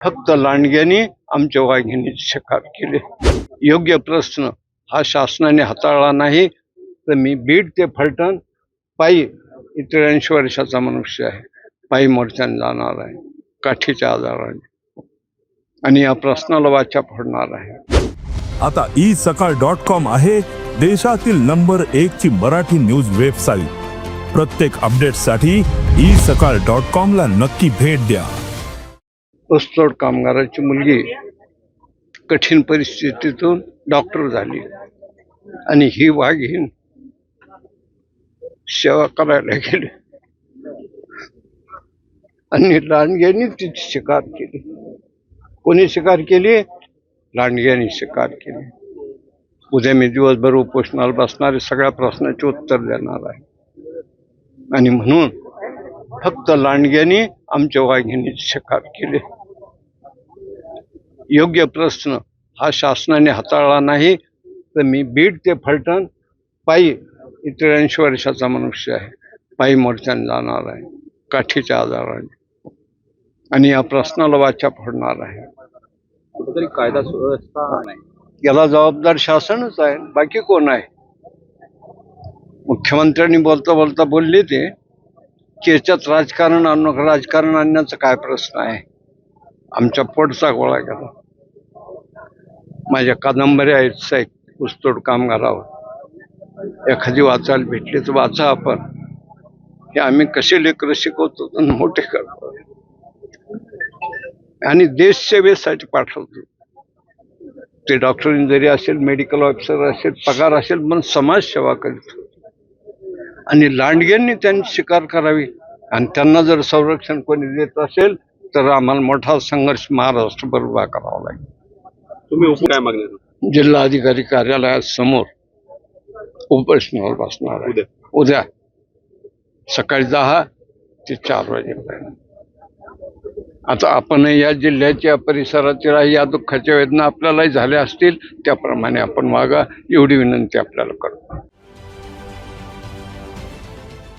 फक्त लांडग्यांनी आमच्या वाघिणीची शिकार केली. योग्य प्रश्न हा शासनाने हाताळला नाही तर मी बीड ते फलटण पायी त्र्याऐंशी वर्षाचा मनुष्य आहे. पायी मोर्चाने जाणार आहे काठीच्या आजाराने आणि या प्रश्नाला वाचा फोडणार आहे. आता ई सकाळ डॉट कॉम आहे देशातील नंबर एक ची मराठी न्यूज वेबसाईट प्रत्येक अपडेटसाठी ई सकाळ डॉट कॉम ला नक्की भेट द्या. ऊसतोड कामगाराची मुलगी कठीण परिस्थितीतून डॉक्टर झाली. आणि ही वाघीण सेवा करायला गेली. आणि लांडग्यांनी तिची शिकार केली. कोणी शिकार केली? लांडग्यांनी शिकार केली. उद्या मी दिवसभर उपोषणाला बसणारे सगळ्या प्रश्नाचे उत्तर देणार आहे. आणि म्हणून फक्त लांडग्यांनी आमच्या वाघिणीची शिकार केली. योग्य प्रश्न हा शासनाने हाताळला नाही तर मी बीड ते फलटण पायी त्र्याऐंशी वर्षाचा मनुष्य आहे. पायी मोर्चाने जाणार आहे काठीच्या आजाराने आणि या प्रश्नाला वाचा फोडणार आहे. कुठेतरी कायदा सुव्यवस्था नाही. याला जबाबदार शासनच आहे बाकी कोण आहे? मुख्यमंत्र्यांनी बोलता बोलता बोलले ते की याच्यात राजकारण आणणं राजकारण आणण्याचा काय प्रश्न आहे? आमच्या पोटचा गोळा केला. माझ्या कादंबऱ्या आहेत साहेब ऊसतोड कामगारावर. एखादी वाचायला भेटली तर वाचा आपण. हे आम्ही कसे लेकरं शिकवतो आणि मोठे करतो आणि देशसेवेसाठी पाठवतो. ते डॉक्टर जरी असेल मेडिकल ऑफिसर असेल पगार असेल पण समाजसेवा करीत आणि लांडग्यांनी त्यांची शिकार करावी. आणि त्यांना जर संरक्षण कोणी देत असेल तर आम्हाला मोठा संघर्ष महाराष्ट्रभर उभा करावा लागेल. तुम्ही उप काय मागणी जिल्हाधिकारी कार्यालयासमोर उपोषणावर बसणार आहे. उद्या. उद्या. सकाळी दहा ते चार वाजेपर्यंत. आता आपण या जिल्ह्याच्या परिसरातील आहे, या दुःखाच्या वेदना आपल्यालाही झाल्या असतील त्याप्रमाणे आपण वागा एवढी विनंती आपल्याला करतो.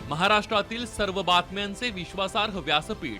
महाराष्ट्रातील सर्व बातम्यांचे विश्वासार्ह व्यासपीठ